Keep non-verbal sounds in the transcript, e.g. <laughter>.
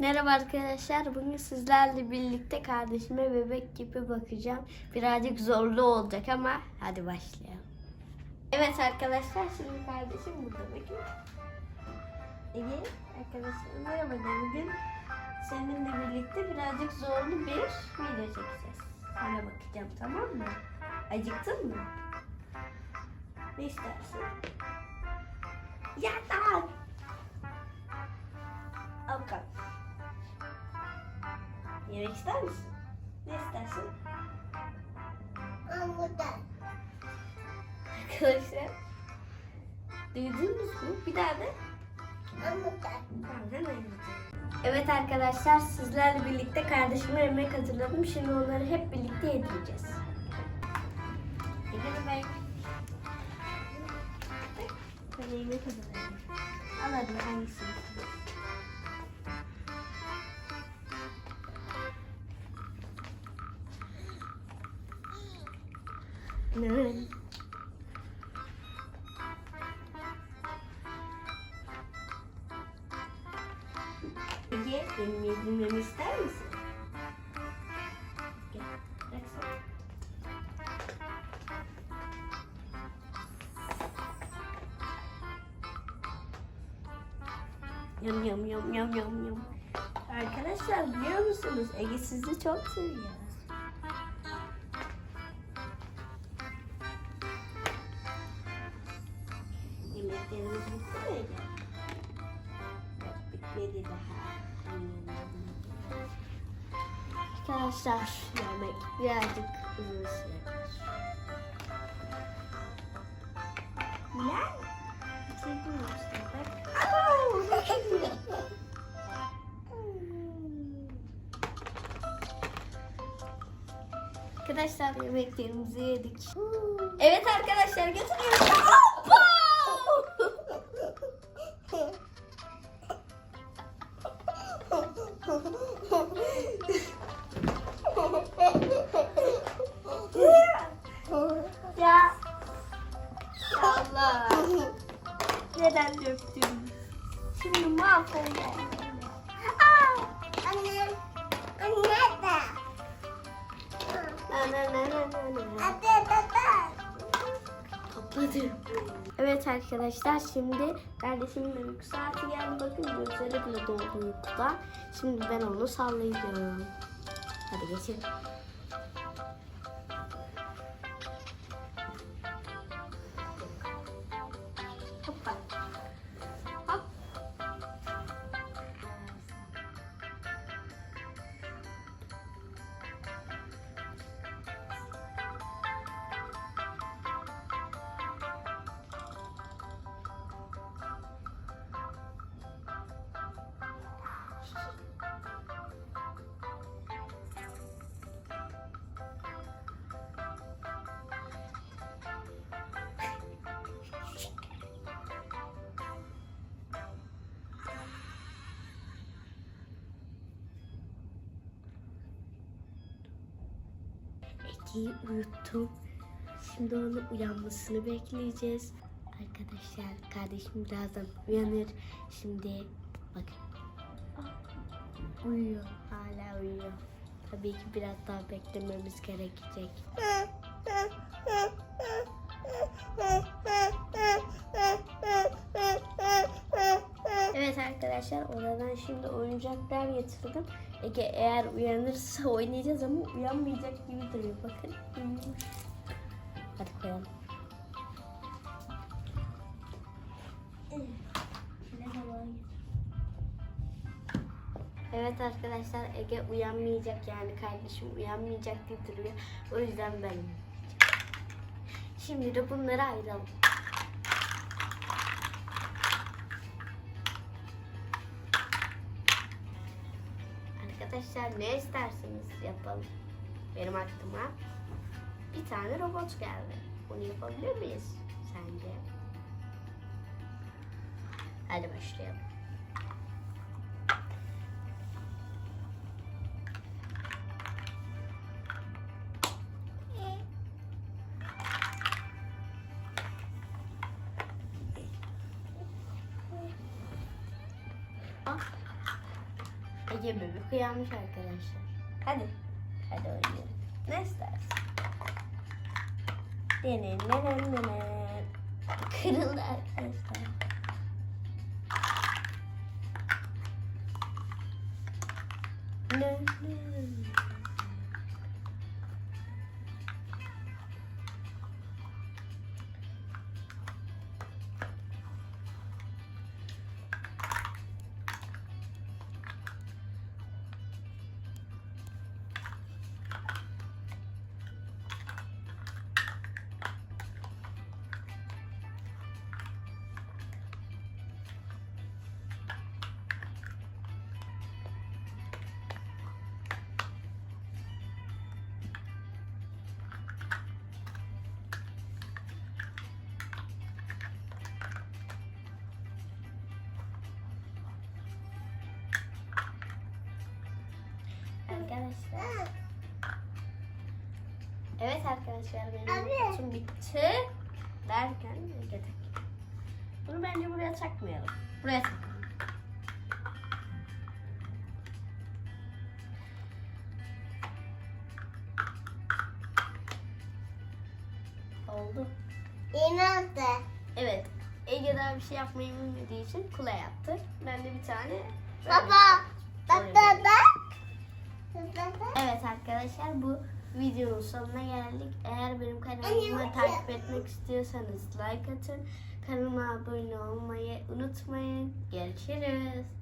Merhaba arkadaşlar. Bugün sizlerle birlikte kardeşime bebek gibi bakacağım. Birazcık zorlu olacak ama hadi başlayalım. Evet arkadaşlar şimdi kardeşim burada bakın. Ege arkadaşlar merhaba bugün seninle birlikte birazcık zorlu bir video çekeceğiz. Sana bakacağım tamam mı? Acıktın mı? Ne istersin? Yatak! Kalk. Yemek ister misin? Ne istersin? Hamburger. Arkadaşlar. Duydunuz mu? Bir daha da. Hamburger. Evet arkadaşlar sizlerle birlikte kardeşime yemek hazırladım. Şimdi onları hep birlikte yedireceğiz. Gidelim ben. Böyle yemek hazırladım. Al hadi hangisini Ne? Ege benim yedirmemi ister misin? Gel. bıraksana. Yum yum yum yum. Arkadaşlar biliyor musunuz? Ege sizi çok seviyor. Bitti mi Ege? Yok bitmedi daha. Arkadaşlar yemek birazcık uzun sürebilir. Arkadaşlar yemeklerimizi yedik. Evet arkadaşlar götürüyoruz. Topladım. Evet arkadaşlar şimdi kardeşimin uyku saati geldi. Bakın gözleri bile doldu uykuda. Şimdi ben onu sallayacağım. Hadi geçelim. Ege'yi uyuttum. Şimdi onun uyanmasını bekleyeceğiz. Arkadaşlar kardeşim birazdan uyanır. Şimdi bakın. Ah, Uyuyor. Hala uyuyor. Tabii ki biraz daha beklememiz gerekecek. <laughs> arkadaşlar oradan şimdi oyuncaklar getirdim. Ege eğer uyanırsa <laughs> oynayacağız ama uyanmayacak gibi duruyor. Bakın. Hadi koyalım. Evet arkadaşlar Ege uyanmayacak yani kardeşim uyanmayacak diye duruyor. O yüzden ben. Şimdi de bunları ayıralım. Arkadaşlar ne isterseniz yapalım. Benim aklıma bir tane robot geldi. Bunu yapabilir miyiz sence? Hadi başlayalım. Ege bebek uyanmış arkadaşlar. Hadi. Hadi oynayalım. Ne istersin? Denenenenenen. Kırıldı arkadaşlar. Ne, ne. Arkadaşlar. Evet arkadaşlar benim için bitti. Derken tak. Bunu bence buraya takmayalım. Buraya takalım. Oldu. Oldu. Evet. Ege daha bir şey yapmayı bilmediği için kule yaptı. Ben de bir tane. Baba arkadaşlar bu videonun sonuna geldik. Eğer benim kanalımı takip etmek istiyorsanız like atın. Kanalıma abone olmayı unutmayın. Görüşürüz.